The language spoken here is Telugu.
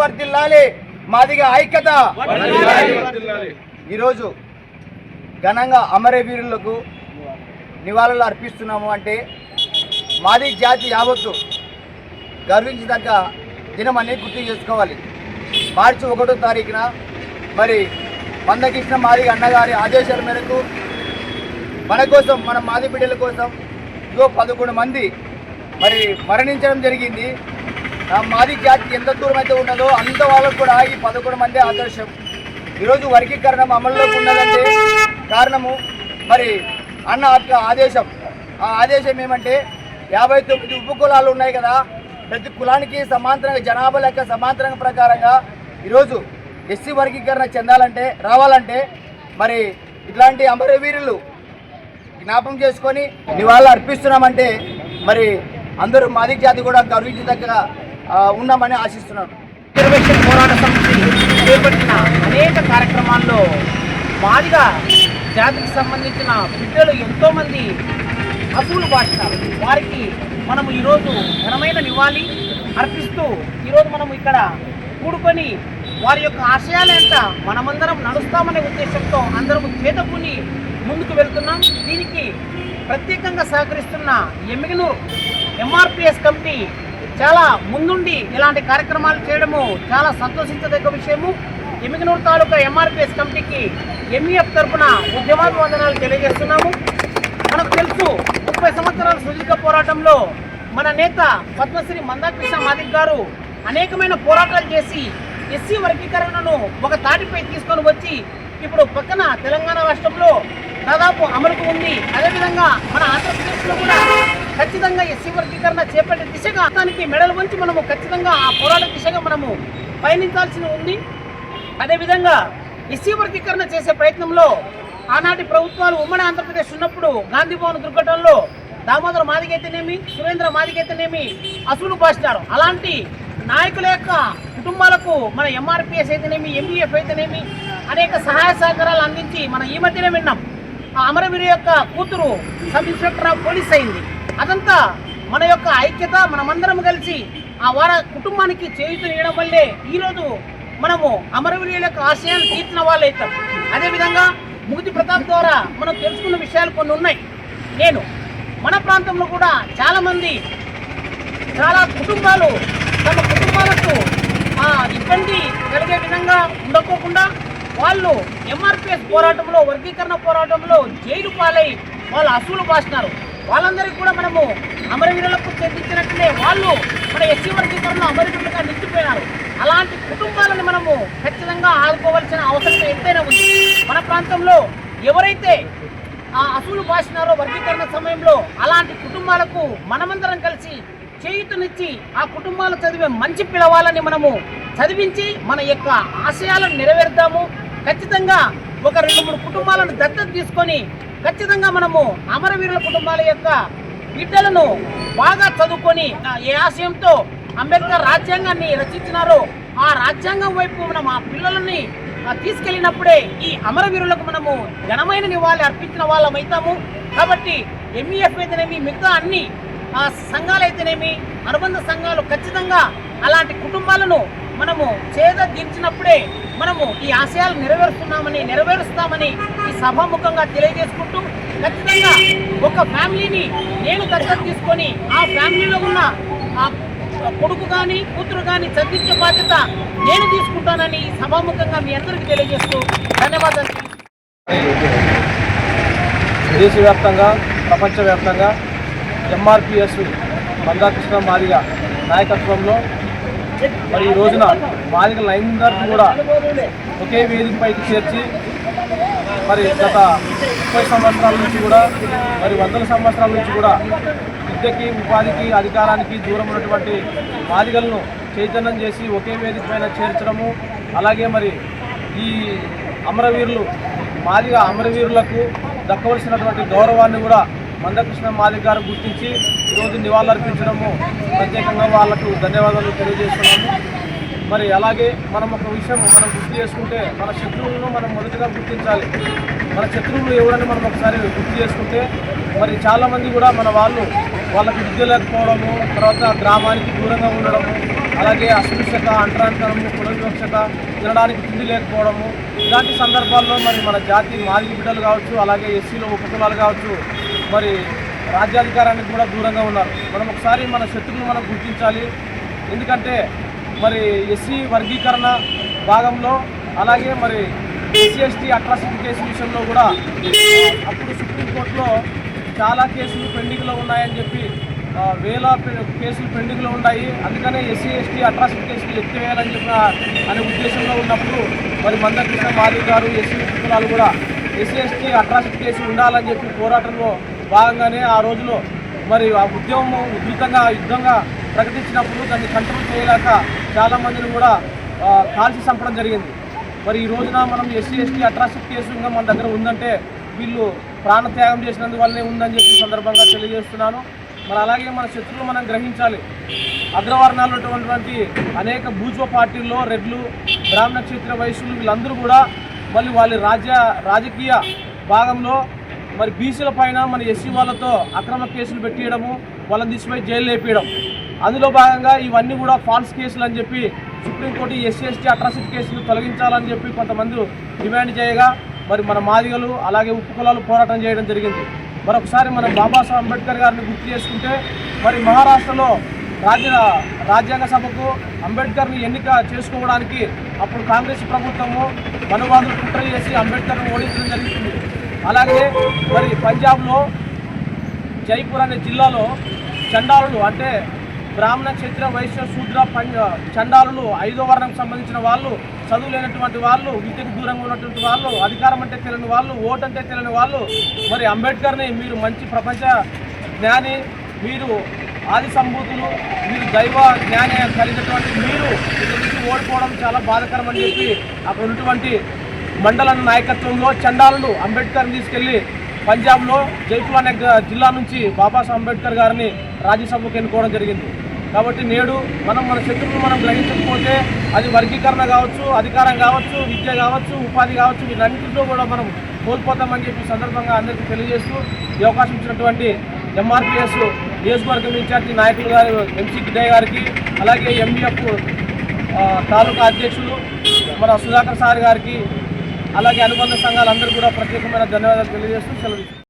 వర్దిల్లాలి మాదిగా ఐక్యత. ఈరోజు ఘనంగా అమరవీరులకు నివాళులు అర్పిస్తున్నాము అంటే మాది జాతి యావత్తు గర్వించదగ్గ దినం అనేది గుర్తు చేసుకోవాలి. మార్చి ఒకటో తారీఖున మరి మందకృష్ణ మాదిగ అన్నగారి ఆదేశాల మేరకు మన కోసం మన మాది బిడ్డల కోసం ఇదో పదకొండు మంది మరి మరణించడం జరిగింది. మాది జాతి ఎంత దూరం అయితే ఉన్నదో అంత వాళ్ళకు కూడా ఈ పదకొండు మంది ఆదర్శం. ఈరోజు వర్గీకరణ అమల్లోకి ఉన్నదంటే కారణము మరి అన్న ఆదేశం. ఆ ఆదేశం ఏమంటే యాభై తొమ్మిది ఉప కులాలు ఉన్నాయి కదా ప్రతి కులానికి సమాంతరంగా జనాభా లెక్క సమాంతరంగా ప్రకారంగా ఈరోజు ఎస్సీ వర్గీకరణ చెందాలంటే రావాలంటే మరి ఇట్లాంటి అమరవీరులు జ్ఞాపం చేసుకొని నివాళులు అర్పిస్తున్నామంటే మరి అందరూ మాదిక జాతి కూడా గర్వించదగ్గ ఉన్నామని ఆశిస్తున్నాను. రిజర్వేషన్ పోరాట సమితి చేపట్టిన అనేక కార్యక్రమాల్లో మాదిగా జాతికి సంబంధించిన బిడ్డలు ఎంతోమంది అసూలు భాషినారు వారికి మనము ఈరోజు ఘనమైన నివాళి అర్పిస్తూ ఈరోజు మనము ఇక్కడ కూడుకొని వారి యొక్క ఆశయాలు ఎంత మనమందరం నడుస్తామనే ఉద్దేశంతో అందరం చేతపూని ముందుకు వెళ్తున్నాం. దీనికి ప్రత్యేకంగా సహకరిస్తున్న ఎమ్మిగనూరు ఎంఆర్పిఎస్ కమిటీ చాలా ముందుండి ఇలాంటి కార్యక్రమాలు చేయడము చాలా సంతోషించదగ్గ విషయము. ఎమ్మిగనూరు తాలూకా ఎంఆర్పిఎస్ కమిటీకి ఎంఈఎఫ్ తరఫున ఉద్యమాభివందనాలు తెలియజేస్తున్నాము. మనకు తెలుసు ముప్పై సంవత్సరాల సుదీర్ఘ పోరాటంలో మన నేత పద్మశ్రీ మందాకృష్ణ మాదిక్ గారు అనేకమైన పోరాటాలు చేసి ఎస్సీ వర్గీకరణను ఒక తాటిపై తీసుకొని వచ్చి ఇప్పుడు పక్కన తెలంగాణ రాష్ట్రంలో దాదాపు అమలుకు ఉంది. అదేవిధంగా మన ఆంధ్రప్రదేశ్లో కూడా ఖచ్చితంగా ఎస్సీ వర్గీకరణ చేపట్టే దిశగా దానికి మెడలు వంచి మనము ఖచ్చితంగా ఆ పోరాట దిశగా మనము పయనించాల్సి ఉంది. అదేవిధంగా ఎస్సీ వర్గీకరణ చేసే ప్రయత్నంలో ఆనాటి ప్రభుత్వాలు ఉమ్మడి ఆంధ్రప్రదేశ్ ఉన్నప్పుడు గాంధీ భవన్ దుర్ఘటనలో దామోదర మాదిగైతేనేమి సురేంద్ర మాదిగైతేనేమి అసూలు పాసినారు అలాంటి నాయకుల యొక్క కుటుంబాలకు మన ఎంఆర్పిఎస్ అయితేనేమి ఎంఈఎఫ్ అయితేనేమి అనేక సహాయ సహకారాలు అందించి మనం ఈ మధ్యనే విన్నాం. ఆ అమరవీరు యొక్క కూతురు సబ్ ఇన్స్పెక్టర్ ఆఫ్ పోలీస్ అయింది. అదంతా మన యొక్క ఐక్యత మనమందరం కలిసి ఆ వారి కుటుంబానికి చేయుతనియడం వల్లే ఈరోజు మనము అమరవీరుల యొక్క ఆశయాలు తీర్చిన వాళ్ళు అవుతాం అదేవిధంగా ముగితి ప్రతాప్ ద్వారా మనం తెలుసుకున్న విషయాలు కొన్ని ఉన్నాయి. నేను మన ప్రాంతంలో కూడా చాలామంది చాలా కుటుంబాలు తమ కుటుంబాలకు ఆ, ఇబ్బంది కలిగే విధంగా ఉండకోకుండా వాళ్ళు ఎంఆర్పిఎస్ పోరాటంలో వర్గీకరణ పోరాటంలో జైలు పాలై వాళ్ళు అసూలు పాసినారు. వాళ్ళందరికీ కూడా మనము అమరవీరులకు చెందించినట్లే వాళ్ళు మన ఎస్సీ వర్గీకరణ అమరవీరులుగా నిలిచిపోయినారు అలాంటి కుటుంబాలను మనము ఖచ్చితంగా ఆదుకోవాల్సిన అవసరం ఎంతైనా ఉంది. మన ప్రాంతంలో ఎవరైతే ఆ అసూలు భాషినారో వర్గీకరణ సమయంలో అలాంటి కుటుంబాలకు మనమందరం కలిసి చేయుతనిచ్చి ఆ కుటుంబాలు చదివే మంచి పిలవాలని మనము చదివించి మన యొక్క ఆశయాలను నెరవేర్దాము. ఖచ్చితంగా ఒక రెండు మూడు కుటుంబాలను దత్తత తీసుకొని ఖచ్చితంగా మనము అమరవీరుల కుటుంబాల యొక్క బిడ్డలను బాగా చదువుకొని ఏ ఆశయంతో అంబేద్కర్ రాజ్యాంగాన్ని రచించినారో ఆ రాజ్యాంగం వైపు మనం ఆ పిల్లలని తీసుకెళ్ళినప్పుడే ఈ అమరవీరులకు మనము ఘనమైన నివాళి అర్పించిన వాళ్ళం అవుతాము. కాబట్టి ఎంఈఎఫ్ అయితేనేమి మిగతా అన్ని ఆ, సంఘాలు అయితేనేమి అనుబంధ సంఘాలు ఖచ్చితంగా అలాంటి కుటుంబాలను మనము చేద దించినప్పుడే మనము ఈ ఆశయాలు నెరవేరుస్తున్నామని నెరవేరుస్తామని ఈ సభాముఖంగా తెలియజేసుకుంటూ ఖచ్చితంగా ఒక ఫ్యామిలీని నేను దత్తత తీసుకొని ఆ ఫ్యామిలీలో ఉన్న ఆ కొడుకు కానీ కూతురు కానీ చదివించే బాధ్యత నేను తీసుకుంటానని ఈ సభాముఖంగా మీ అందరికీ తెలియజేస్తూ ధన్యవాదాలు. దేశవ్యాప్తంగా ప్రపంచవ్యాప్తంగా ఎంఆర్పిఎస్ మందాకృష్ణ మాదిగ నాయకత్వంలో మరి ఈ రోజున మాదిగలందరినీ కూడా ఒకే వేదికపైకి చేర్చి మరి గత ముప్పై సంవత్సరాల నుంచి కూడా మరి వందల సంవత్సరాల నుంచి కూడా విద్యకి ఉపాధికి అధికారానికి దూరం ఉన్నటువంటి మాదిగలను చైతన్యం చేసి ఒకే వేదిక పైన చేర్చడము అలాగే మరి ఈ అమరవీరులు మాదిగ అమరవీరులకు దక్కవలసినటువంటి గౌరవాన్ని కూడా మందకృష్ణ మాదిగ గారు గుర్తించి ఈరోజు నివాళులర్పించడము. ప్రత్యేకంగా వాళ్ళకు ధన్యవాదాలు తెలియజేస్తున్నాము. మరి అలాగే మనం ఒక విషయం మనం గుర్తు చేసుకుంటే మన శత్రువులను మనం మొదటిగా గుర్తించాలి. మన శత్రువులు ఎవరని మనం ఒకసారి గుర్తు చేసుకుంటే మరి చాలామంది కూడా మన వాళ్ళు వాళ్ళకి విద్య లేకపోవడము తర్వాత గ్రామానికి దూరంగా ఉండడము అలాగే అస్పృశ్యత అంటరాంతరము కులవివక్షత తినడానికి తిండి లేకపోవడము. ఇలాంటి సందర్భాల్లో మరి మన జాతి మాదిరి బిడ్డలు కావచ్చు అలాగే ఎస్సీలో ఉపకులాలు కావచ్చు మరి రాజ్యాధికారానికి కూడా దూరంగా ఉన్నారు. మనం ఒకసారి మన శత్రువులు మనం గుర్తించాలి. ఎందుకంటే మరి ఎస్సీ వర్గీకరణ భాగంలో అలాగే మరి ఎస్సీ ఎస్టీ అట్రాసిటీ కేసు విషయంలో కూడా అప్పుడు సుప్రీంకోర్టులో చాలా కేసులు పెండింగ్లో ఉన్నాయని చెప్పి వేల పె- కేసులు పెండింగ్లో ఉన్నాయి. అందుకనే ఎస్సీ ఎస్టీ అట్రాసిటీ కేసులు ఎత్తివేయాలని చెప్పిన అనే ఉద్దేశంలో ఉన్నప్పుడు మరి మందకృష్ణ మాధవ్ గారు ఎస్సీ కులాలు కూడా ఎస్సీ ఎస్టీ అట్రాసిటీ కేసు ఉండాలని చెప్పి పోరాటంలో భాగంగానే ఆ రోజులో మరి ఆ ఉద్యమం ఉధృతంగా యుద్ధంగా ప్రకటించినప్పుడు దాన్ని కంట్రోల్ చేయలేక చాలామందిని కూడా కాల్చి చంపడం జరిగింది. మరి ఈ రోజున మనం ఎస్సీ ఎస్టీ అట్రాసిటీ కేసు ఇంకా మన దగ్గర ఉందంటే వీళ్ళు ప్రాణత్యాగం చేసినందువల్లనే ఉందని చెప్పి సందర్భంగా తెలియజేస్తున్నాను. మరి అలాగే మన శత్రువులు మనం గ్రహించాలి. అగ్రవర్ణాలు ఉన్నటువంటి అనేక భూజ్వ పార్టీల్లో రెడ్లు బ్రాహ్మణ క్షేత్ర వయసులు వీళ్ళందరూ కూడా మళ్ళీ వాళ్ళ రాజ్య రాజకీయ భాగంలో మరి బీసీల పైన మన ఎస్సీ వాళ్ళతో అక్రమ కేసులు పెట్టియడము వాళ్ళని తీసుకుపోయి జైలు లేపేయడం. అందులో భాగంగా ఇవన్నీ కూడా ఫాల్స్ కేసులు అని చెప్పి సుప్రీంకోర్టు ఎస్సీ ఎస్టీ అట్రాసిటీ కేసులు తొలగించాలని చెప్పి కొంతమంది డిమాండ్ చేయగా మరి మన మాదిగలు అలాగే ఉప్పు కులాలు పోరాటం చేయడం జరిగింది. మరొకసారి మనం బాబాసాహెబ్ అంబేద్కర్ గారిని గుర్తు చేసుకుంటే మరి మహారాష్ట్రలో రాజ్య రాజ్యాంగ సభకు అంబేద్కర్ని ఎన్నిక చేసుకోవడానికి అప్పుడు కాంగ్రెస్ ప్రభుత్వము మనువాదులు కుట్ర చేసి అంబేద్కర్ను ఓడించడం జరుగుతుంది. అలాగే మరి పంజాబ్లో జైపూర్ అనే జిల్లాలో చండాలులు అంటే బ్రాహ్మణ క్షత్ర వైశ్య శూద్ర పంజ చండాలులు ఐదో వర్ణం సంబంధించిన వాళ్ళు చదువు లేనటువంటి వాళ్ళు విద్యకు దూరంగా ఉన్నటువంటి వాళ్ళు అధికారం అంటే తెలియని వాళ్ళు ఓటు అంటే తెలియని వాళ్ళు మరి అంబేద్కర్ని మీరు మంచి ప్రపంచ జ్ఞాని మీరు ఆది సంభూతులు మీరు దైవ జ్ఞాని కలిగినటువంటి మీరు ఇక్కడ నుంచి ఓడిపోవడం చాలా బాధకరం అని చెప్పి అక్కడ ఉన్నటువంటి మండల నాయకత్వంలో చండాలను అంబేద్కర్ని తీసుకెళ్ళి పంజాబ్లో జైపూర్ అనే జిల్లా నుంచి బాబాసాహెబ్ అంబేద్కర్ గారిని రాజ్యసభకు ఎన్నుకోవడం జరిగింది. కాబట్టి నేడు మనం మన శత్రువులు మనం గ్రహించకపోతే అది వర్గీకరణ కావచ్చు అధికారం కావచ్చు విద్య కావచ్చు ఉపాధి కావచ్చు వీటన్నింటిలో కూడా మనం కోల్పోతామని చెప్పి సందర్భంగా అందరికీ తెలియజేస్తూ ఈ అవకాశం ఇచ్చినటువంటి ఎంఆర్పిఎస్ నియోజకవర్గం ఇన్ఛార్జి నాయకులు గారు ఎంసీ గిడ్డయ్య గారికి అలాగే ఎంబీఎఫ్ తాలూకా అధ్యక్షులు మన సుధాకర్ సార్ గారికి అలాగే అనుబంధ సంఘాలందరూ కూడా ప్రత్యేకమైన ధన్యవాదాలు తెలియజేస్తూ సెలవు